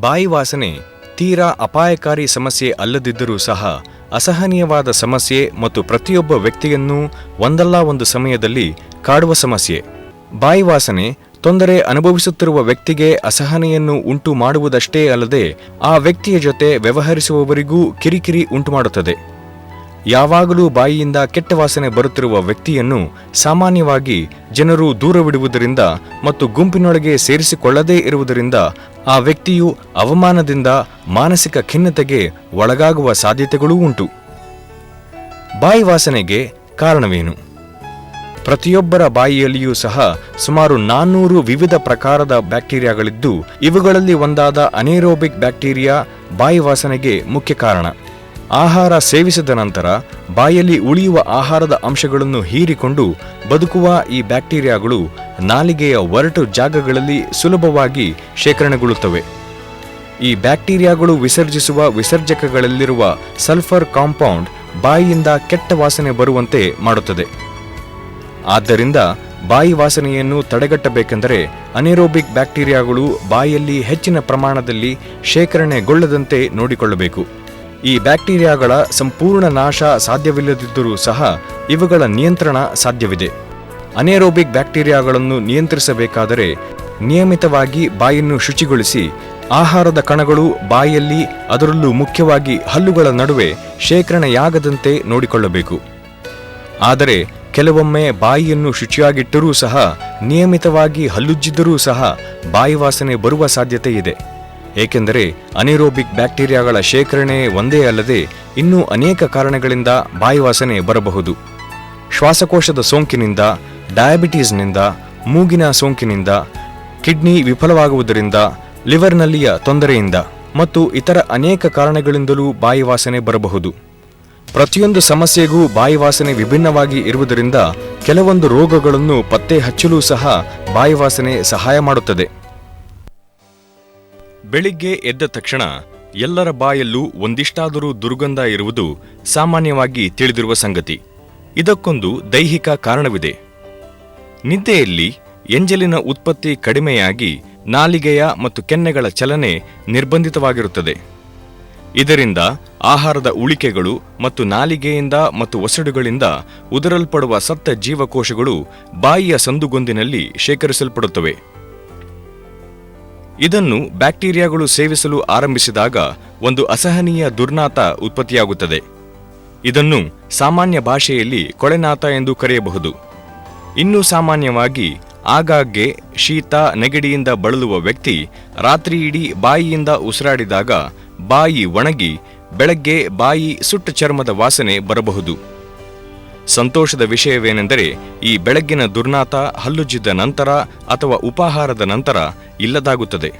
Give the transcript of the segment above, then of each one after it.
ಬಾಯಿ ವಾಸನೆ, ತೀರಾ ಅಪಾಯಕಾರಿ ಸಮಸ್ಯೆ ಅಲ್ಲದಿದ್ದರೂ ಸಹ ಅಸಹನೀಯವಾದ ಸಮಸ್ಯೆ ಮತ್ತು ಪ್ರತಿಯೊಬ್ಬ ವ್ಯಕ್ತಿಯನ್ನೂ ಒಂದಲ್ಲ ಒಂದು ಸಮಯದಲ್ಲಿ ಕಾಡುವ ಸಮಸ್ಯೆ. ಬಾಯಿ ವಾಸನೆ, ತೊಂದರೆ ಅನುಭವಿಸುತ್ತಿರುವ ವ್ಯಕ್ತಿಗೆ ಅಸಹನೆಯನ್ನು ಉಂಟು ಮಾಡುವುದಷ್ಟೇ ಅಲ್ಲದೆ ಆ ವ್ಯಕ್ತಿಯ ಜೊತೆ ವ್ಯವಹರಿಸುವವರಿಗೂ ಕಿರಿಕಿರಿ ಉಂಟುಮಾಡುತ್ತದೆ. ಯಾವಾಗಲೂ ಬಾಯಿಯಿಂದ ಕೆಟ್ಟ ವಾಸನೆ ಬರುತ್ತಿರುವ ವ್ಯಕ್ತಿಯನ್ನು ಸಾಮಾನ್ಯವಾಗಿ ಜನರು ದೂರವಿಡುವುದರಿಂದ ಮತ್ತು ಗುಂಪಿನೊಳಗೆ ಸೇರಿಸಿಕೊಳ್ಳದೇ ಇರುವುದರಿಂದ ಆ ವ್ಯಕ್ತಿಯು ಅವಮಾನದಿಂದ ಮಾನಸಿಕ ಖಿನ್ನತೆಗೆ ಒಳಗಾಗುವ ಸಾಧ್ಯತೆಗಳೂ ಉಂಟು. ಬಾಯಿ ವಾಸನೆಗೆ ಕಾರಣವೇನು? ಪ್ರತಿಯೊಬ್ಬರ ಬಾಯಿಯಲ್ಲಿಯೂ ಸಹ ಸುಮಾರು ನಾನ್ನೂರು ವಿವಿಧ ಪ್ರಕಾರದ ಬ್ಯಾಕ್ಟೀರಿಯಾಗಳಿದ್ದು, ಇವುಗಳಲ್ಲಿ ಒಂದಾದ ಅನೇರೋಬಿಕ್ ಬ್ಯಾಕ್ಟೀರಿಯಾ ಬಾಯಿ ವಾಸನೆಗೆ ಮುಖ್ಯ ಕಾರಣ. ಆಹಾರ ಸೇವಿಸಿದ ನಂತರ ಬಾಯಲ್ಲಿ ಉಳಿಯುವ ಆಹಾರದ ಅಂಶಗಳನ್ನು ಹೀರಿಕೊಂಡು ಬದುಕುವ ಈ ಬ್ಯಾಕ್ಟೀರಿಯಾಗಳು ನಾಲಿಗೆಯ ಒರಟು ಜಾಗಗಳಲ್ಲಿ ಸುಲಭವಾಗಿ ಶೇಖರಣೆಗೊಳ್ಳುತ್ತವೆ. ಈ ಬ್ಯಾಕ್ಟೀರಿಯಾಗಳು ವಿಸರ್ಜಿಸುವ ವಿಸರ್ಜಕಗಳಲ್ಲಿರುವ ಸಲ್ಫರ್ ಕಾಂಪೌಂಡ್ ಬಾಯಿಯಿಂದ ಕೆಟ್ಟ ವಾಸನೆ ಬರುವಂತೆ ಮಾಡುತ್ತದೆ. ಆದ್ದರಿಂದ ಬಾಯಿ ವಾಸನೆಯನ್ನು ತಡೆಗಟ್ಟಬೇಕೆಂದರೆ ಅನೆರೋಬಿಕ್ ಬ್ಯಾಕ್ಟೀರಿಯಾಗಳು ಬಾಯಲ್ಲಿ ಹೆಚ್ಚಿನ ಪ್ರಮಾಣದಲ್ಲಿ ಶೇಖರಣೆಗೊಳ್ಳದಂತೆ ನೋಡಿಕೊಳ್ಳಬೇಕು. ಈ ಬ್ಯಾಕ್ಟೀರಿಯಾಗಳ ಸಂಪೂರ್ಣ ನಾಶ ಸಾಧ್ಯವಿಲ್ಲದಿದ್ದರೂ ಸಹ ಇವುಗಳ ನಿಯಂತ್ರಣ ಸಾಧ್ಯವಿದೆ. ಅನೆರೋಬಿಕ್ ಬ್ಯಾಕ್ಟೀರಿಯಾಗಳನ್ನು ನಿಯಂತ್ರಿಸಬೇಕಾದರೆ ನಿಯಮಿತವಾಗಿ ಬಾಯನ್ನು ಶುಚಿಗೊಳಿಸಿ ಆಹಾರದ ಕಣಗಳು ಬಾಯಲ್ಲಿ ಅದರಲ್ಲೂ ಮುಖ್ಯವಾಗಿ ಹಲ್ಲುಗಳ ನಡುವೆ ಶೇಖರಣೆಯಾಗದಂತೆ ನೋಡಿಕೊಳ್ಳಬೇಕು. ಆದರೆ ಕೆಲವೊಮ್ಮೆ ಬಾಯಿಯನ್ನು ಶುಚಿಯಾಗಿಟ್ಟರೂ ಸಹ ನಿಯಮಿತವಾಗಿ ಹಲ್ಲುಜ್ಜಿದ್ದರೂ ಸಹ ಬಾಯಿ ವಾಸನೆ ಬರುವ ಸಾಧ್ಯತೆ ಇದೆ ಏಕೆಂದರೆ ಅನಿರೋಬಿಕ್ ಬ್ಯಾಕ್ಟೀರಿಯಾಗಳ ಶೇಖರಣೆ ಒಂದೇ ಅಲ್ಲದೆ ಇನ್ನೂ ಅನೇಕ ಕಾರಣಗಳಿಂದ ಬಾಯಿ ವಾಸನೆ ಬರಬಹುದು. ಶ್ವಾಸಕೋಶದ ಸೋಂಕಿನಿಂದ, ಡಯಾಬಿಟೀಸ್ನಿಂದ, ಮೂಗಿನ ಸೋಂಕಿನಿಂದ, ಕಿಡ್ನಿ ವಿಫಲವಾಗುವುದರಿಂದ, ಲಿವರ್ನಲ್ಲಿಯ ತೊಂದರೆಯಿಂದ ಮತ್ತು ಇತರ ಅನೇಕ ಕಾರಣಗಳಿಂದಲೂ ಬಾಯಿ ವಾಸನೆ ಬರಬಹುದು. ಪ್ರತಿಯೊಂದು ಸಮಸ್ಯೆಗೂ ಬಾಯಿ ವಾಸನೆ ವಿಭಿನ್ನವಾಗಿ ಇರುವುದರಿಂದ ಕೆಲವೊಂದು ರೋಗಗಳನ್ನು ಪತ್ತೆ ಹಚ್ಚಲು ಸಹ ಬಾಯಿ ವಾಸನೆ ಸಹಾಯ ಮಾಡುತ್ತದೆ. ಬೆಳಿಗ್ಗೆ ಎದ್ದ ತಕ್ಷಣ ಎಲ್ಲರ ಬಾಯಲ್ಲೂ ಒಂದಿಷ್ಟಾದರೂ ದುರ್ಗಂಧ ಇರುವುದು ಸಾಮಾನ್ಯವಾಗಿ ತಿಳಿದಿರುವ ಸಂಗತಿ. ಇದಕ್ಕೊಂದು ದೈಹಿಕ ಕಾರಣವಿದೆ. ನಿದ್ದೆಯಲ್ಲಿ ಎಂಜಲಿನ ಉತ್ಪತ್ತಿ ಕಡಿಮೆಯಾಗಿ ನಾಲಿಗೆಯ ಮತ್ತು ಕೆನ್ನೆಗಳ ಚಲನೆ ನಿರ್ಬಂಧಿತವಾಗಿರುತ್ತದೆ. ಇದರಿಂದ ಆಹಾರದ ಉಳಿಕೆಗಳು ಮತ್ತು ನಾಲಿಗೆಯಿಂದ ಮತ್ತು ಒಸಡುಗಳಿಂದ ಉದರಲ್ಪಡುವ ಸತ್ತ ಜೀವಕೋಶಗಳು ಬಾಯಿಯ ಸಂದುಗೊಂದಿನಲ್ಲಿ ಶೇಖರಿಸಲ್ಪಡುತ್ತವೆ. ಇದನ್ನು ಬ್ಯಾಕ್ಟೀರಿಯಾಗಳು ಸೇವಿಸಲು ಆರಂಭಿಸಿದಾಗ ಒಂದು ಅಸಹನೀಯ ದುರ್ನಾತ ಉತ್ಪತ್ತಿಯಾಗುತ್ತದೆ. ಇದನ್ನು ಸಾಮಾನ್ಯ ಭಾಷೆಯಲ್ಲಿ ಕೊಳೆನಾತ ಎಂದು ಕರೆಯಬಹುದು. ಇನ್ನು ಸಾಮಾನ್ಯವಾಗಿ, ಆಗಾಗ್ಗೆ ಶೀತ ನೆಗಡಿಯಿಂದ ಬಳಲುವ ವ್ಯಕ್ತಿ ರಾತ್ರಿಯಿಡೀ ಬಾಯಿಯಿಂದ ಉಸಿರಾಡಿದಾಗ ಬಾಯಿ ಒಣಗಿ, ಬೆಳಗ್ಗೆ ಬಾಯಿ ಸುಟ್ಟ ಚರ್ಮದ ವಾಸನೆ ಬರಬಹುದು. ಸಂತೋಷದ ವಿಷಯವೇನೆಂದರೆ ಈ ಬೆಳಗ್ಗಿನ ದುರ್ನಾತ ಹಲ್ಲುಜ್ಜಿದ ನಂತರ ಅಥವಾ ಉಪಾಹಾರದ ನಂತರ ಇಲ್ಲದಾಗುತ್ತದೆ.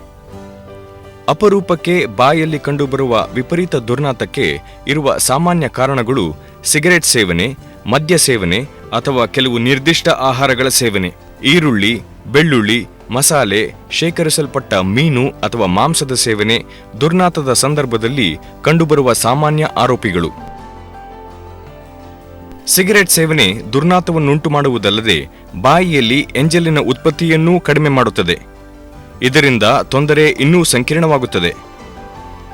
ಅಪರೂಪಕ್ಕೆ ಬಾಯಲ್ಲಿ ಕಂಡುಬರುವ ವಿಪರೀತ ದುರ್ನಾತಕ್ಕೆ ಇರುವ ಸಾಮಾನ್ಯ ಕಾರಣಗಳು ಸಿಗರೆಟ್ ಸೇವನೆ, ಮದ್ಯ ಸೇವನೆ ಅಥವಾ ಕೆಲವು ನಿರ್ದಿಷ್ಟ ಆಹಾರಗಳ ಸೇವನೆ. ಈರುಳ್ಳಿ, ಬೆಳ್ಳುಳ್ಳಿ, ಮಸಾಲೆ, ಶೇಖರಿಸಲ್ಪಟ್ಟ ಮೀನು ಅಥವಾ ಮಾಂಸದ ಸೇವನೆ ದುರ್ನಾತದ ಸಂದರ್ಭದಲ್ಲಿ ಕಂಡುಬರುವ ಸಾಮಾನ್ಯ ಆರೋಪಿಗಳು. ಸಿಗರೆಟ್ ಸೇವನೆ ದುರ್ನಾತವನ್ನುಂಟು ಮಾಡುವುದಲ್ಲದೆ ಬಾಯಿಯಲ್ಲಿ ಎಂಜಲಿನ ಉತ್ಪತ್ತಿಯನ್ನೂ ಕಡಿಮೆ ಮಾಡುತ್ತದೆ. ಇದರಿಂದ ತೊಂದರೆ ಇನ್ನೂ ಸಂಕೀರ್ಣವಾಗುತ್ತದೆ.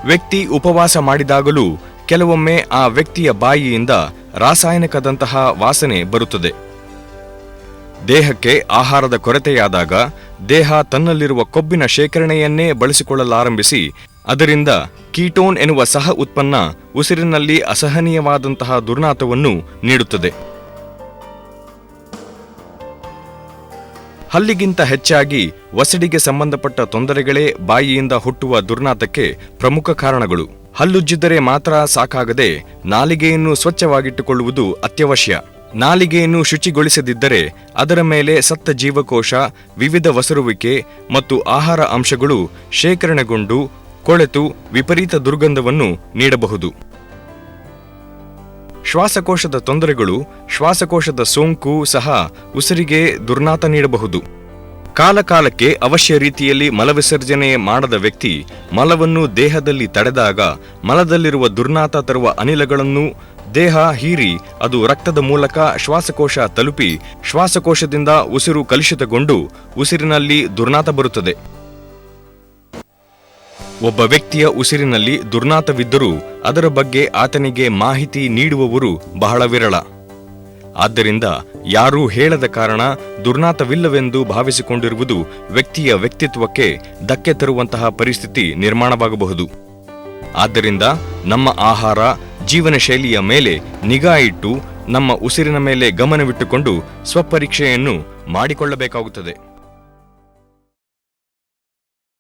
ವ್ಯಕ್ತಿ ಉಪವಾಸ ಮಾಡಿದಾಗಲೂ ಕೆಲವೊಮ್ಮೆ ಆ ವ್ಯಕ್ತಿಯ ಬಾಯಿಯಿಂದ ರಾಸಾಯನಿಕದಂತಹ ವಾಸನೆ ಬರುತ್ತದೆ. ದೇಹಕ್ಕೆ ಆಹಾರದ ಕೊರತೆಯಾದಾಗ ದೇಹ ತನ್ನಲ್ಲಿರುವ ಕೊಬ್ಬಿನ ಶೇಖರಣೆಯನ್ನೇ ಬಳಸಿಕೊಳ್ಳಲಾರಂಭಿಸಿ ಅದರಿಂದ ಕೀಟೋನ್ ಎನ್ನುವ ಸಹ ಉತ್ಪನ್ನ ಉಸಿರಿನಲ್ಲಿ ಅಸಹನೀಯವಾದಂತಹ ದುರ್ನಾತವನ್ನು ನೀಡುತ್ತದೆ. ಹಲ್ಲಿಗಿಂತ ಹೆಚ್ಚಾಗಿ ವಸಡಿಗೆ ಸಂಬಂಧಪಟ್ಟ ತೊಂದರೆಗಳೇ ಬಾಯಿಯಿಂದ ಹುಟ್ಟುವ ದುರ್ನಾತಕ್ಕೆ ಪ್ರಮುಖ ಕಾರಣಗಳು. ಹಲ್ಲುಜ್ಜಿದ್ದರೆ ಮಾತ್ರ ಸಾಕಾಗದೆ ನಾಲಿಗೆಯನ್ನು ಸ್ವಚ್ಛವಾಗಿಟ್ಟುಕೊಳ್ಳುವುದು ಅತ್ಯವಶ್ಯ. ನಾಲಿಗೆಯನ್ನು ಶುಚಿಗೊಳಿಸದಿದ್ದರೆ ಅದರ ಮೇಲೆ ಸತ್ತ ಜೀವಕೋಶ, ವಿವಿಧ ವಸರುವಿಕೆ ಮತ್ತು ಆಹಾರ ಅಂಶಗಳು ಶೇಖರಣೆಗೊಂಡು ಕೊಳೆತು ವಿಪರೀತ ದುರ್ಗಂಧವನ್ನು ನೀಡಬಹುದು. ಶ್ವಾಸಕೋಶದ ತೊಂದರೆಗಳು, ಶ್ವಾಸಕೋಶದ ಸೋಂಕು ಸಹ ಉಸಿರಿಗೆ ದುರ್ನಾತ ನೀಡಬಹುದು. ಕಾಲಕಾಲಕ್ಕೆ ಅವಶ್ಯ ರೀತಿಯಲ್ಲಿ ಮಲವಿಸರ್ಜನೆ ಮಾಡದ ವ್ಯಕ್ತಿ ಮಲವನ್ನು ದೇಹದಲ್ಲಿ ತಡೆದಾಗ ಮಲದಲ್ಲಿರುವ ದುರ್ನಾತ ತರುವ ಅನಿಲಗಳನ್ನು ದೇಹ ಹೀರಿ ಅದು ರಕ್ತದ ಮೂಲಕ ಶ್ವಾಸಕೋಶ ತಲುಪಿ ಶ್ವಾಸಕೋಶದಿಂದ ಉಸಿರು ಕಲುಷಿತಗೊಂಡು ಉಸಿರಿನಲ್ಲಿ ದುರ್ನಾತ ಬರುತ್ತದೆ. ಒಬ್ಬ ವ್ಯಕ್ತಿಯ ಉಸಿರಿನಲ್ಲಿ ದುರ್ನಾತವಿದ್ದರೂ ಅದರ ಬಗ್ಗೆ ಆತನಿಗೆ ಮಾಹಿತಿ ನೀಡುವವರು ಬಹಳ ವಿರಳ. ಆದ್ದರಿಂದ ಯಾರೂ ಹೇಳದ ಕಾರಣ ದುರ್ನಾತವಿಲ್ಲವೆಂದು ಭಾವಿಸಿಕೊಂಡಿರುವುದು ವ್ಯಕ್ತಿಯ ವ್ಯಕ್ತಿತ್ವಕ್ಕೆ ಧಕ್ಕೆ ತರುವಂತಹ ಪರಿಸ್ಥಿತಿ ನಿರ್ಮಾಣವಾಗಬಹುದು. ಆದ್ದರಿಂದ ನಮ್ಮ ಆಹಾರ ಜೀವನ ಶೈಲಿಯ ಮೇಲೆ ನಿಗಾ ಇಟ್ಟು ನಮ್ಮ ಉಸಿರಿನ ಮೇಲೆ ಗಮನವಿಟ್ಟುಕೊಂಡು ಸ್ವಪರೀಕ್ಷೆಯನ್ನು ಮಾಡಿಕೊಳ್ಳಬೇಕಾಗುತ್ತದೆ.